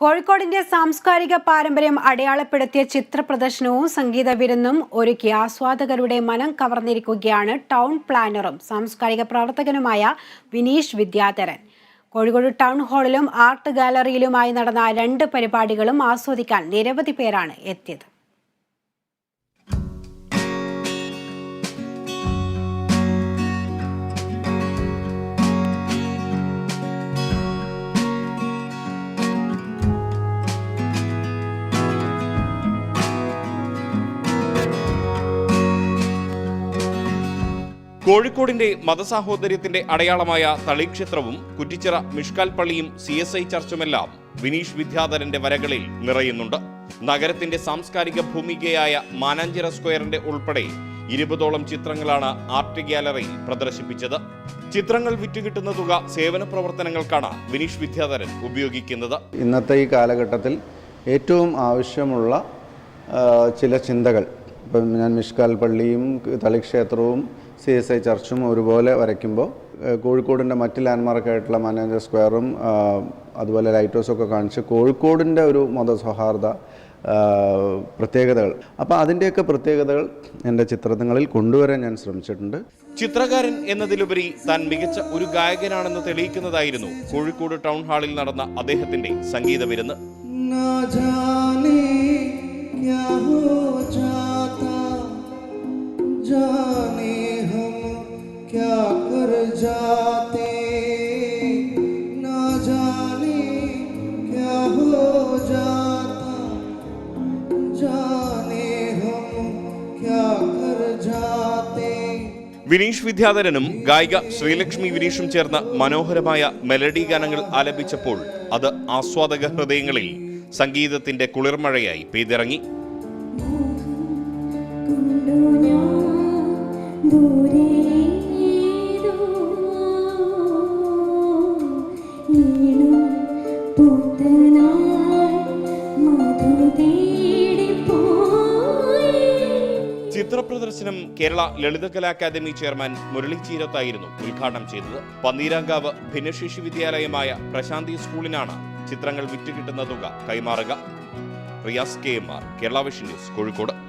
കോഴിക്കോടിന്റെ സാംസ്കാരിക പാരമ്പര്യം അടയാളപ്പെടുത്തിയ ചിത്ര പ്രദർശനവും സംഗീത വിരുന്നും ഒരുക്കി ആസ്വാദകരുടെ മനം കവർന്നിരിക്കുകയാണ് ടൗൺ പ്ലാനറും സാംസ്കാരിക പ്രവർത്തകനുമായ വിനീഷ് വിദ്യാധരൻ. കോഴിക്കോട് ടൗൺ ഹാളിലും ആർട്ട് ഗാലറിയിലുമായി നടന്ന രണ്ട് പരിപാടികളും ആസ്വദിക്കാൻ നിരവധി പേരാണ് എത്തിയത്. കോഴിക്കോടിന്റെ മതസാഹോദര്യത്തിന്റെ അടയാളമായ തളിക്ഷേത്രവും കുറ്റിച്ചിറ മിഷ്കാൽ പള്ളിയും സി എസ് ഐ ചർച്ചുമെല്ലാം വിനീഷ് വിദ്യാധരന്റെ വരകളിൽ നിറയുന്നുണ്ട്. നഗരത്തിന്റെ സാംസ്കാരിക ഭൂമികയായ മാനാഞ്ചിറ സ്ക്വയറിന്റെ ഉൾപ്പെടെ ഇരുപതോളം ചിത്രങ്ങളാണ് ആർട്ട് ഗ്യാലറിയിൽ പ്രദർശിപ്പിച്ചത്. ചിത്രങ്ങൾ വിറ്റുകിട്ടുന്ന തുക സേവന പ്രവർത്തനങ്ങൾക്കാണ് വിനീഷ് വിദ്യാധരൻ ഉപയോഗിക്കുന്നത്. ഇന്നത്തെ ഈ കാലഘട്ടത്തിൽ ഏറ്റവും ആവശ്യമുള്ള ചില ചിന്തകൾ. ഇപ്പം ഞാൻ മിഷ്കാൽ പള്ളിയും തളിക്ഷേത്രവും സി എസ് ഐ ചർച്ചും ഒരുപോലെ വരയ്ക്കുമ്പോൾ കോഴിക്കോടിന്റെ മറ്റ് ലാൻഡ്മാർക്കായിട്ടുള്ള മാനേജർ സ്ക്വയറും അതുപോലെ ലൈറ്റ് ഹൗസും ഒക്കെ കാണിച്ച് കോഴിക്കോടിന്റെ ഒരു മതസൗഹാർദ്ദ പ്രത്യേകതകൾ. അപ്പോൾ അതിന്റെയൊക്കെ പ്രത്യേകതകൾ എന്റെ ചിത്രങ്ങളിൽ കൊണ്ടുവരാൻ ഞാൻ ശ്രമിച്ചിട്ടുണ്ട്. ചിത്രകാരൻ എന്നതിലുപരി താൻ മികച്ച ഒരു ഗായകനാണെന്ന് തെളിയിക്കുന്നതായിരുന്നു കോഴിക്കോട് ടൗൺ ഹാളിൽ നടന്ന അദ്ദേഹത്തിന്റെ സംഗീത വിരുന്ന് जाते ना जाने क्या हो जाता जाने हम क्या कर जाते വിനീഷ് വിദ്യാധരനും ഗായിക ശ്രീലക്ഷ്മി വിനീഷും ചേർന്ന് മനോഹരമായ മെലഡി ഗാനങ്ങൾ ആലപിച്ചപ്പോൾ അത് ആസ്വാദക ഹൃദയങ്ങളിൽ സംഗീതത്തിന്റെ കുളിർമഴയായി പെയ്തിറങ്ങി ചിത്രപ്രദർശനം കേരള ലളിത കലാ അക്കാദമി ചെയർമാൻ മുരളി ചീരത്തായിരുന്നു ഉദ്ഘാടനം ചെയ്തത്. പന്തീരാങ്കാവ് ഭിന്നശേഷി വിദ്യാലയമായ പ്രശാന്തി സ്കൂളിനാണ് ചിത്രങ്ങൾ വിറ്റുകിട്ടുന്ന തുക കൈമാറുക. Riyas K M R Kerala vision news Kozhikode.